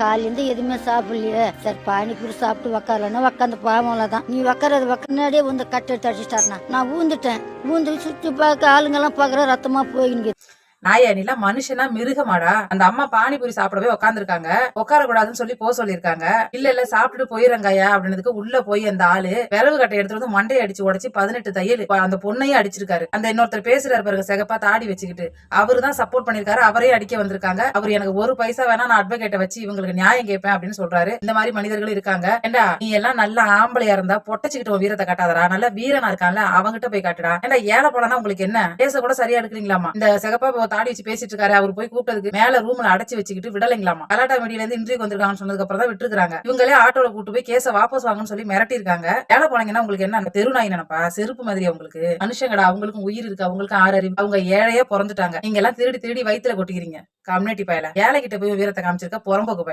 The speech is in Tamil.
காலையிலேருந்து எதுவுமே சாப்பிடலையே. சரி பானிபூரி சாப்பிட்டு உக்காரலன்னா உக்காந்து பாவம்ல தான் நீ உக்காரது உக்காடியே வந்து கட்டை எடுத்து நான் ஊந்துட்டேன் ஊந்து சுற்றி பார்க்க ஆளுங்கெல்லாம் பார்க்குற ரத்தமா போயின்னு நாயா மனுஷனா மிருகமாடா. அந்த அம்மா பானிபூரி சாப்பிடவே உட்காந்துருக்காங்க உட்கார கூடாதுன்னு சொல்லி போக சொல்லிருக்காங்க இல்ல இல்ல சாப்பிட்டுட்டு போயிரங்காயா அப்படின்னதுக்கு உள்ள போய் அந்த ஆளு விரவு கட்டை எடுத்துட்டு வந்து மண்டையை அடிச்சு உடைச்சு பதினெட்டு தையல் அந்த பொண்ணையும் அடிச்சிருக்காரு. அந்த இன்னொருத்தர் பேசுறாரு பாருங்க சிகப்பா தாடி வச்சுக்கிட்டு. அவரு தான் சப்போர்ட் பண்ணிருக்காரு அவரே அடிக்க வந்திருக்காங்க. அவர் எனக்கு ஒரு பைசா வேணா நான் அட்வொகேட்டை வச்சு இவங்களுக்கு நியாயம் கேட்பேன் அப்படின்னு சொல்றாரு. இந்த மாதிரி மனிதர்கள் இருக்காங்க. ஏண்டா நீ எல்லாம் நல்ல ஆம்பளையா இருந்தா பொட்டச்சுக்கிட்டு உன் வீரத்தை காட்டாதரா நல்ல வீரனா இருக்கான்ல அவங்கிட்ட போய் காட்டுடா. ஏண்டா ஏழை போலனா உங்களுக்கு என்ன? பேச கூட சரியா எடுக்கிறீங்களாமா இந்த செகப்பா இப்ப தாடி வச்சு பேசிட்டு இருக்காரு. அவர் போய் கூப்பிட்டதுக்கு மேல ரூம்ல அடைச்சு வச்சுக்கிட்டு விடலைங்களாமா? கலாட்டா மீடியில இருந்து இன்டர்வியூ வந்திருக்காங்கன்னு சொன்னதுக்கு அப்புறம் தான் விட்டுருக்காங்க இவங்களே ஆட்டோல கூட்டு போய் கேஸ வாபஸ் வாங்கன்னு சொல்லி மிரட்டி இருக்காங்க வேலை போனீங்கன்னா உங்களுக்கு என்ன? தெரு நாய் நினைப்பா? செருப்பு மாதிரி அவங்களுக்கு மனுஷங்கடா அவங்களுக்கும் உயிர் இருக்கு அவங்களுக்கும் ஆறு அறிவு. அவங்க ஏழையே பிறந்துட்டாங்க. நீங்க எல்லாம் திருடி திருடி வயித்துல கொட்டிக்கிறீங்க. கம்யூனிட்டி பயல. ஏழை கிட்ட போய் வீரத்தை காமிச்சிருக்க? புறம்போக்கு பயல